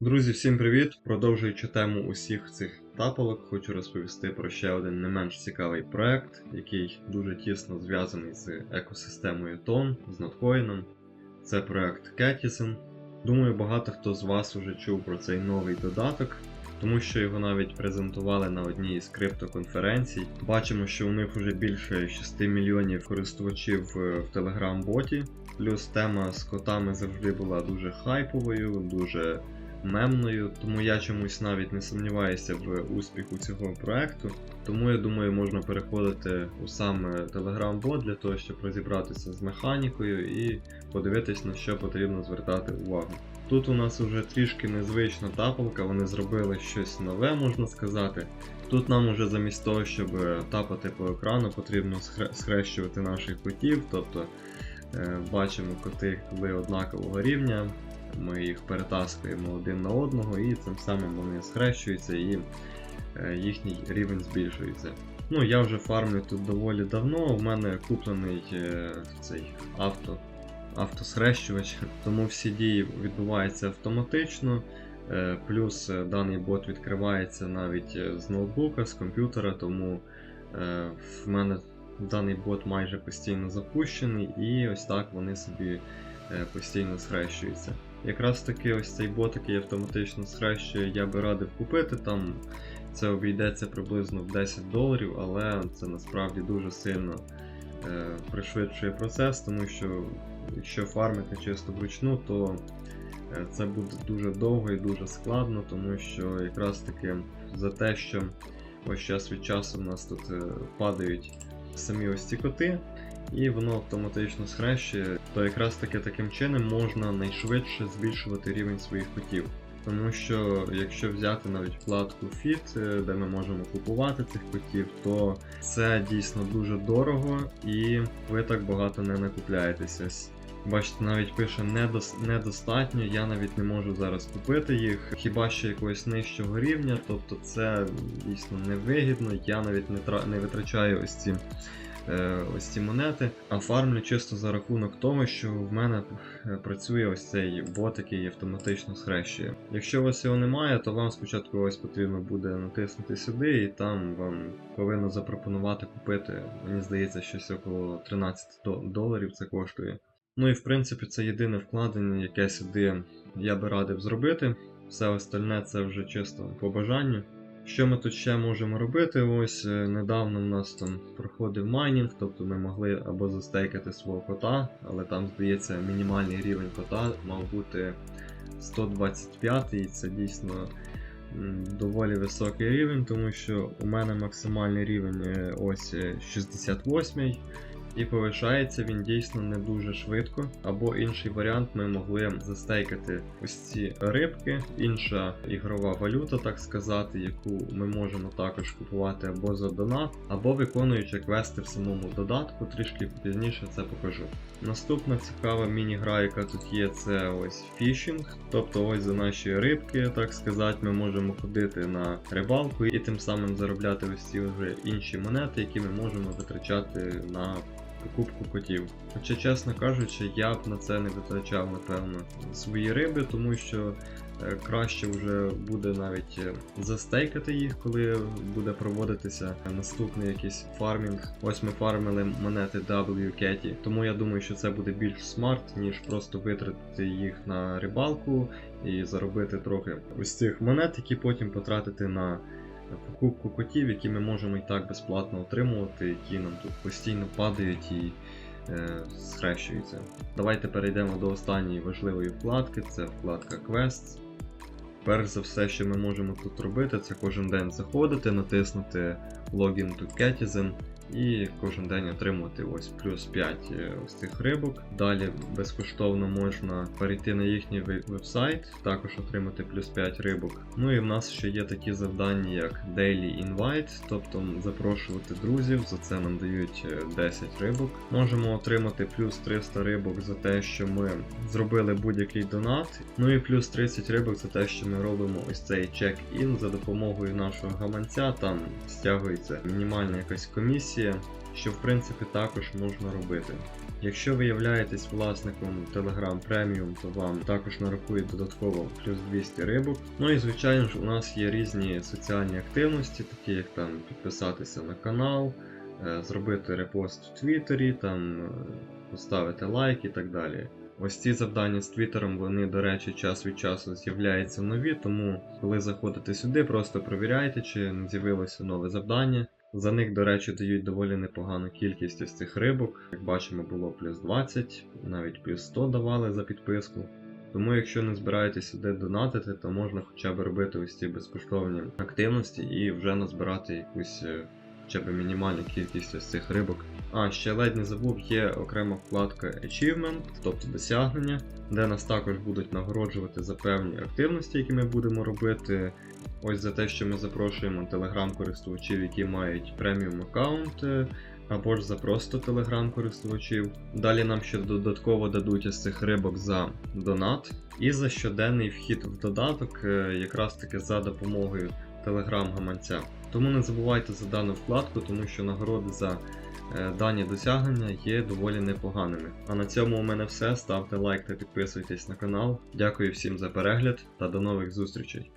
Друзі, всім привіт! Продовжуючи тему усіх цих тапалок, хочу розповісти про ще один не менш цікавий проект, який дуже тісно зв'язаний з екосистемою Тон, з ноткоїном. Це проект Catison. Думаю, багато хто з вас уже чув про цей новий додаток, тому що його навіть презентували на одній із криптоконференцій. Бачимо, що у них вже більше 6 мільйонів користувачів е, в Telegram-боті. Плюс тема з котами завжди була дуже хайповою, дуже мемною, тому я чомусь навіть не сумніваюся в успіху цього проекту. Тому я думаю, можна переходити у сам Telegram-бот для того, щоб розібратися з механікою і подивитись на що потрібно звертати увагу. Тут у нас уже трішки незвична тапалка, вони зробили щось нове, можна сказати. Тут нам уже замість того, щоб тапати по екрану, потрібно схрещувати наших котів, тобто е, бачимо коти коли однакового рівня, ми їх перетаскуємо один на одного і цим самим вони схрещуються і е, їхній рівень збільшується. Ну, я вже фармлю тут доволі давно, у мене куплений е, цей авто, автосхрещувач, тому всі дії відбуваються автоматично. Е, Плюс даний бот відкривається навіть з ноутбука, з комп'ютера, тому в мене даний бот майже постійно запущений, і ось так вони собі постійно схрещуються. Якраз таки ось цей бот, який автоматично схрещує, я би радив купити. Там це обійдеться приблизно в 10 доларів, але це насправді дуже сильно е, пришвидшує процес, тому що якщо фармити чисто вручну, то е, це буде дуже довго і дуже складно, тому що якраз таки за те, що ось час від часу в нас тут е, падають самі ось ці коти, і воно автоматично схрещує, то якраз таки таким чином можна найшвидше збільшувати рівень своїх котів. Тому що якщо взяти навіть вкладку Fit, е, де ми можемо купувати цих котів, то це дійсно дуже дорого і ви так багато не накупляєтеся. Бачите, навіть пише недостатньо, я навіть не можу зараз купити їх, хіба що якогось нижчого рівня, тобто це дійсно невигідно, я навіть не, тра- не витрачаю ось ці ось ці монети, а фармлю чисто за рахунок того, що в мене е, працює ось цей бот, який автоматично схрещує. Якщо у вас його немає, то вам спочатку ось потрібно буде натиснути сюди, і там вам повинно запропонувати купити. Мені здається, щось около 13 доларів це коштує. Ну і в принципі це єдине вкладення, яке сюди я би радив зробити. Все остальне це вже чисто по бажанню. Що ми тут ще можемо робити? Ось е, недавно в нас там проходив майнінг, тобто ми могли або застейкати свого кота, але там, здається, мінімальний рівень кота мав бути 125, і це дійсно доволі високий рівень, тому що у мене максимальний рівень е, ось е, 68 і повишається він дійсно не дуже швидко. Або інший варіант, ми могли застейкати ось ці рибки, інша ігрова валюта, так сказати, яку ми можемо також купувати або за донат, або виконуючи квести в самому додатку, трішки пізніше це покажу. Наступна цікава міні-гра, яка тут є, це ось фішинг. Тобто ось за наші рибки, так сказати, ми можемо ходити на рибалку і тим самим заробляти ось ці вже інші монети, які ми можемо витрачати на покупку котів. Хоча, чесно кажучи, я б на це не витрачав, напевно, свої риби, тому що е, краще вже буде навіть е, застейкати їх, коли буде проводитися наступний якийсь фармінг. Ось ми фармили монети W тому я думаю, що це буде більш смарт, ніж просто витратити їх на рибалку і заробити трохи ось цих монет, які потім потратити на покупку котів, які ми можемо і так безплатно отримувати, які нам тут постійно падають і е, схрещуються. Давайте перейдемо до останньої важливої вкладки, це вкладка Quests. Перш за все, що ми можемо тут робити, це кожен день заходити, натиснути Login to Catizen і кожен день отримувати ось плюс 5 е, ось цих рибок. Далі безкоштовно можна перейти на їхній вебсайт, також отримати плюс 5 рибок. Ну і в нас ще є такі завдання, як Daily Invite, тобто запрошувати друзів, за це нам дають е, 10 рибок. Можемо отримати плюс 300 рибок за те, що ми зробили будь-який донат. Ну і плюс 30 рибок за те, що ми робимо ось цей чек-ін за допомогою нашого гаманця. Там стягується мінімальна якась комісія, що в принципі також можна робити. Якщо ви являєтесь власником Telegram Premium, то вам також нарахують додатково плюс 200 рибок. Ну і звичайно ж, у нас є різні соціальні активності, такі як там підписатися на канал, е, зробити репост в Твіттері, там е, поставити лайк і так далі. Ось ці завдання з Твіттером, вони, до речі, час від часу з'являються нові, тому коли заходите сюди, просто перевіряйте, чи не з'явилося нове завдання. За них, до речі, дають доволі непогану кількість із цих рибок. Як бачимо, було плюс 20, навіть плюс 100 давали за підписку. Тому, якщо не збираєтесь сюди донатити, то можна хоча б робити ось ці безкоштовні активності і вже назбирати якусь е, хоча б мінімальну кількість ось цих рибок. А, ще ледь не забув, є окрема вкладка Achievement, тобто досягнення, де нас також будуть нагороджувати за певні активності, які ми будемо робити. Ось за те, що ми запрошуємо телеграм-користувачів, які мають преміум аккаунт, е, або ж за просто телеграм-користувачів. Далі нам ще додатково дадуть із цих рибок за донат і за щоденний вхід в додаток, е, якраз таки за допомогою телеграм-гаманця. Тому не забувайте за дану вкладку, тому що нагороди за е, дані досягнення є доволі непоганими. А на цьому у мене все. Ставте лайк та підписуйтесь на канал. Дякую всім за перегляд та до нових зустрічей.